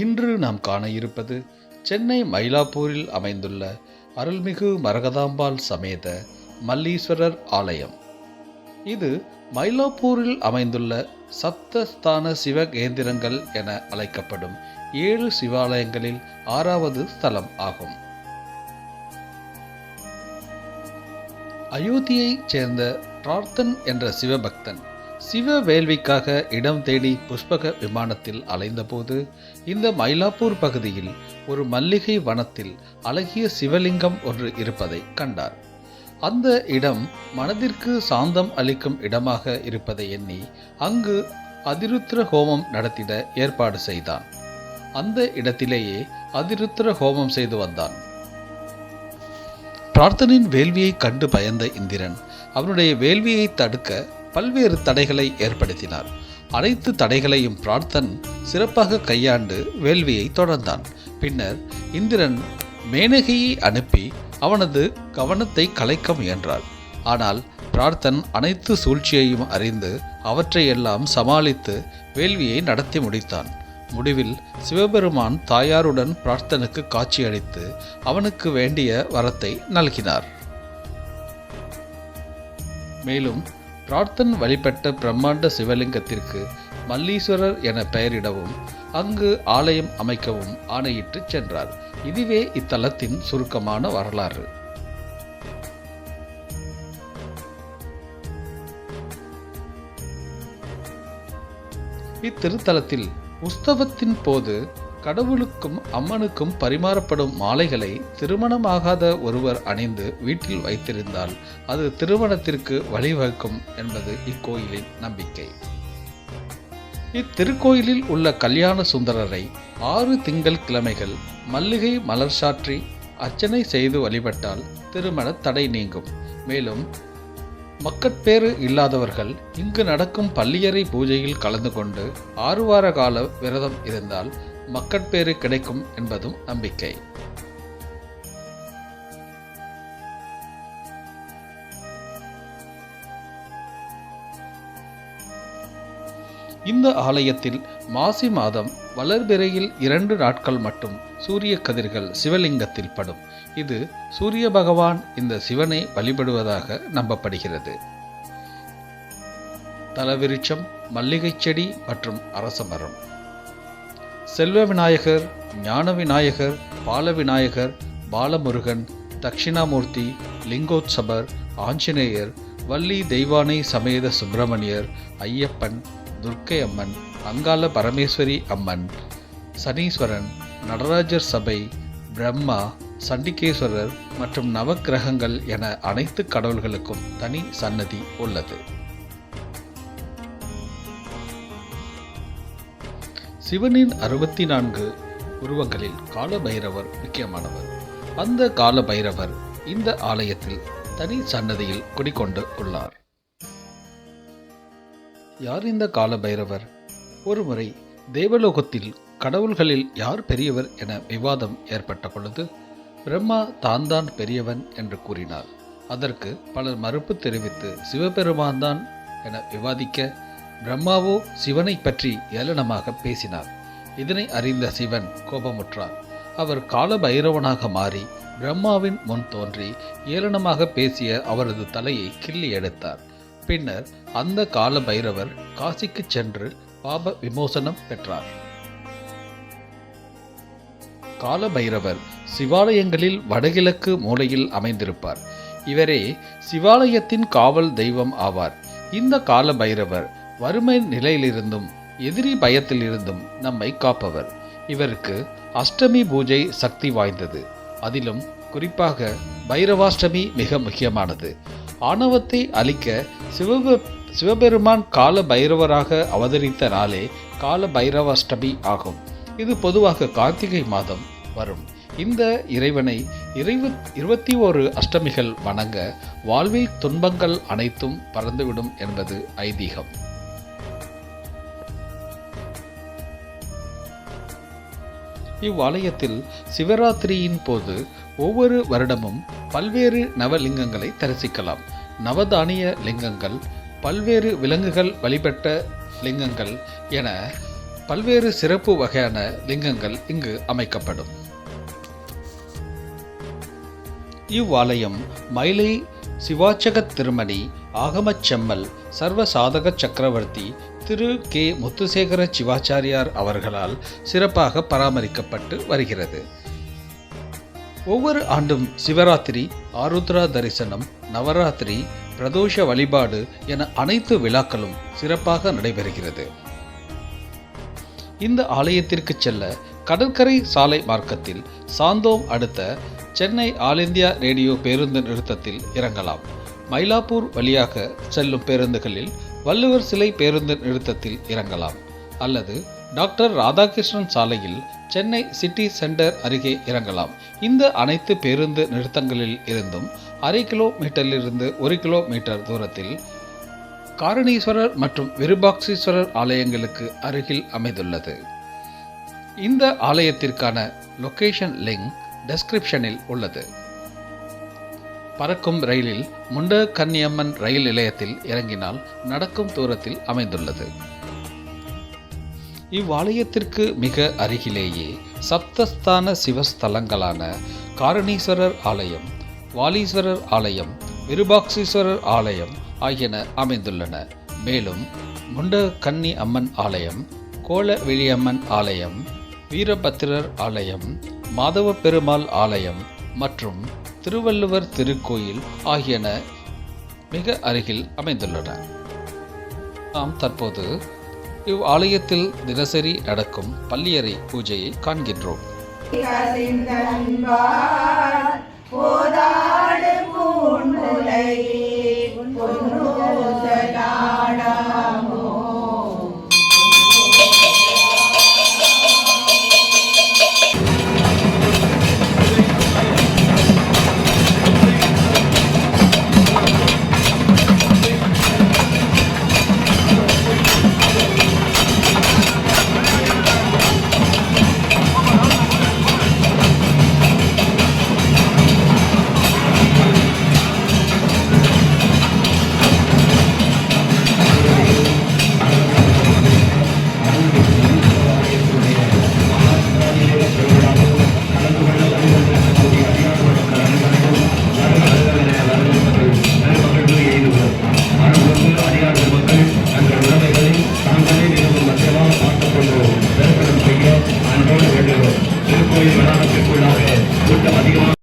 இன்று நாம் காண இருப்பது சென்னை மயிலாப்பூரில் அமைந்துள்ள அருள்மிகு மரகதாம்பாள் சமேத மல்லீஸ்வரர் ஆலயம். இது மயிலாப்பூரில் அமைந்துள்ள சப்தஸ்தான சிவகேந்திரங்கள் என அழைக்கப்படும் ஏழு சிவாலயங்களில் ஆறாவது ஸ்தலம் ஆகும். அயோத்தியைச் சேர்ந்த பிரார்த்தன் என்ற சிவபக்தன் சிவ வேள்விக்காக இடம் தேடி புஷ்பக விமானத்தில் அலைந்தபோது இந்த மயிலாப்பூர் பகுதியில் ஒரு மல்லிகை வனத்தில் அழகிய சிவலிங்கம் ஒன்று இருப்பதை கண்டார். அந்த இடம் மனதிற்கு சாந்தம் அளிக்கும் இடமாக இருப்பதை எண்ணி அங்கு அதிருத்ர ஹோமம் நடத்திட ஏற்பாடு செய்தான். அந்த இடத்திலேயே அதிருத்ர ஹோமம் செய்து வந்தான். பிரார்த்தனின் வேள்வியை கண்டு பயந்த இந்திரன் அவனுடைய வேள்வியை தடுக்க பல்வேறு தடைகளை ஏற்படுத்தினார். அனைத்து தடைகளையும் பிரார்த்தன் சிறப்பாக கையாண்டு வேள்வியை தொடர்ந்தான். பின்னர் இந்திரன் மேனகையை அனுப்பி அவனது கவனத்தை கலைக்க முயன்றார். ஆனால் பிரார்த்தன் அனைத்து சூழ்ச்சியையும் அறிந்து அவற்றையெல்லாம் சமாளித்து வேள்வியை நடத்தி முடித்தான். முடிவில் சிவபெருமான் தாயாருடன் பிரார்த்தனுக்கு காட்சியளித்து அவனுக்கு வேண்டிய வரத்தை நல்கினார். மேலும் பிரார்த்தன் வழிபட்ட பிரம்மாண்ட சிவலிங்கத்திற்கு மல்லீஸ்வரர் என பெயரிடவும் அங்கு ஆலயம் அமைக்கவும் ஆணையிட்டு சென்றார். இதுவே இத்தலத்தின் சுருக்கமான வரலாறு. இத்திருத்தலத்தில் உஸ்தவத்தின் போது கடவுளுக்கும் அம்மனுக்கும் பரிமாறப்படும் மாலைகளை திருமணமாகாத ஒருவர் அணிந்து வீட்டில் வைத்திருந்தால் அது திருமணத்திற்கு வழிவகுக்கும் என்பது இக்கோயிலின் நம்பிக்கை. இத்திருக்கோயிலில் உள்ள கல்யாண சுந்தரரை ஆறு திங்கள் கிழமைகள் மல்லிகை மலர் சாற்றி அர்ச்சனை செய்து வழிபட்டால் திருமண தடை நீங்கும். மேலும் மக்கட்பேறு இல்லாதவர்கள் இங்கு நடக்கும் பள்ளியறை பூஜையில் கலந்து கொண்டு ஆறு வார கால விரதம் இருந்தால் மக்கட்பேறு கிடைக்கும் என்பதும் நம்பிக்கை. இந்த ஆலயத்தில் மாசி மாதம் வளர்பிறையில் இரண்டு நாட்கள் மட்டும் சூரிய கதிர்கள் சிவலிங்கத்தில் படும். இது சூரிய பகவான் இந்த சிவனை வழிபடுவதாக நம்பப்படுகிறது. தலவிருட்சம் மல்லிகை செடி மற்றும் அரச மரம். செல்வ விநாயகர் ஞான விநாயகர் பால விநாயகர் பாலமுருகன் தட்சிணாமூர்த்தி லிங்கோத்சபர் ஆஞ்சநேயர் வள்ளி தெய்வானை சமேத சுப்பிரமணியர் ஐயப்பன் துர்க்கை அம்மன் அங்காள பரமேஸ்வரி அம்மன் சனீஸ்வரன் நடராஜர் சபை பிரம்மா சண்டிகேஸ்வரர் மற்றும் நவக்கிரகங்கள் என அனைத்து கடவுள்களுக்கும் தனி சன்னதி உள்ளது. சிவனின் அறுபத்தி நான்கு உருவங்களில் கால பைரவர் முக்கியமானவர். அந்த கால பைரவர் இந்த ஆலயத்தில் தனி சன்னதியில் குடிக்கொண்டு உள்ளார். யார் இந்த கால பைரவர் ஒருமுறை தேவலோகத்தில் கடவுள்களில் யார் பெரியவர் என விவாதம் ஏற்பட்ட பொழுது பிரம்மா தான் தான் பெரியவன் என்று கூறினார். அதற்கு பலர் மறுப்பு தெரிவித்து சிவபெருமான் தான் என விவாதிக்க பிரம்மாவோ சிவனை பற்றி ஏளனமாக பேசினார். இதனை அறிந்த சிவன் கோபமுற்றார். அவர் கால பைரவனாக மாறி பிரம்மாவின் முன் தோன்றி ஏளனமாக பேசிய அவரது தலையை கிள்ளி எடுத்தார். பின்னர் அந்த கால பைரவர் காசிக்கு சென்று பாப விமோசனம் பெற்றார். கால பைரவர் சிவாலயங்களில் வடகிழக்கு மூலையில் அமைந்திருப்பார். இவரே சிவாலயத்தின் காவல் தெய்வம் ஆவார். இந்த கால பைரவர் வறுமை நிலையிலிருந்தும் எதிரி பயத்திலிருந்தும் நம்மை காப்பவர். இவருக்கு அஷ்டமி பூஜை சக்தி வாய்ந்தது. அதிலும் குறிப்பாக பைரவாஷ்டமி மிக முக்கியமானது. ஆணவத்தை அழிக்க சிவப சிவபெருமான் கால பைரவராக அவதரித்த நாளே கால பைரவாஷ்டமி ஆகும். இது பொதுவாக கார்த்திகை மாதம் வரும். இந்த இறைவனை இறைவு இருபத்தி ஓரு அஷ்டமிகள் வணங்க வாழ்வில் துன்பங்கள் அனைத்தும் பறந்துவிடும் என்பது ஐதீகம். இவ்வாலயத்தில் சிவராத்திரியின் போது ஒவ்வொரு வருடமும் பல்வேறு நவலிங்கங்களை தரிசிக்கலாம். நவதானிய லிங்கங்கள் பல்வேறு விலங்குகள் வழிபட்ட லிங்கங்கள் என பல்வேறு சிறப்பு வகையான லிங்கங்கள் இங்கு அமைக்கப்படும். இவ்வாலயம் மயிலை சிவாச்சக திருமணி ஆகமச்செம்மல் சர்வசாதக சக்கரவர்த்தி திரு கே முத்துசேகர சிவாச்சாரியார் அவர்களால் சிறப்பாக பராமரிக்கப்பட்டு வருகிறது. ஒவ்வொரு ஆண்டும் சிவராத்திரி ஆருத்ரா தரிசனம் நவராத்திரி பிரதோஷ வழிபாடு என அனைத்து விழாக்களும் சிறப்பாக நடைபெறுகிறது. இந்த ஆலயத்திற்கு செல்ல கடற்கரை சாலை மார்க்கத்தில் சாந்தோம் அடுத்த சென்னை ஆல் இந்தியா ரேடியோ பேருந்து நிறுத்தத்தில் இறங்கலாம். மயிலாப்பூர் வழியாக செல்லும் பேருந்துகளில் வள்ளுவர் சிலை பேருந்து நிறுத்தத்தில் இறங்கலாம். அல்லது டாக்டர் ராதாகிருஷ்ணன் சாலையில் சென்னை சிட்டி சென்டர் அருகே இறங்கலாம். இந்த அனைத்து பேருந்து நிறுத்தங்களில் இருந்தும் அரை கிலோமீட்டரிலிருந்து ஒரு கிலோமீட்டர் தூரத்தில் காரணீஸ்வரர் மற்றும் விருபாக்சீஸ்வரர் ஆலயங்களுக்கு அருகில் அமைந்துள்ளது. இந்த ஆலயத்திற்கான லொகேஷன் லிங்க் டெஸ்கிரிப்ஷனில் உள்ளது. பறக்கும் ரயிலில் முண்ட கன்னியம்மன் ரயில் நிலையத்தில் இறங்கினால் நடக்கும் தூரத்தில் அமைந்துள்ளது. இவ்வாலயத்திற்கு மிக அருகிலேயே சப்தஸ்தான சிவஸ்தலங்களான காரணீஸ்வரர் ஆலயம் வாலீஸ்வரர் ஆலயம் விருபாக்சீஸ்வரர் ஆலயம் ஆகியன அமைந்துள்ளன. மேலும் முண்ட கன்னி அம்மன் ஆலயம் கோலவிழியம்மன் ஆலயம் வீரபத்திரர் ஆலயம் மாதவ பெருமாள் ஆலயம் மற்றும் திருவள்ளுவர் திருக்கோயில் ஆகியன மிக அருகில் அமைந்துள்ளன. நாம் தற்போது இவ் ஆலயத்தில் தினசரி நடக்கும் பள்ளியறை பூஜையை காண்கின்றோம். போதாடு பூண்டுலையே திருக்கோயில் வளாகத்திற்குள்ளாக கூட்டம் அதிகமாக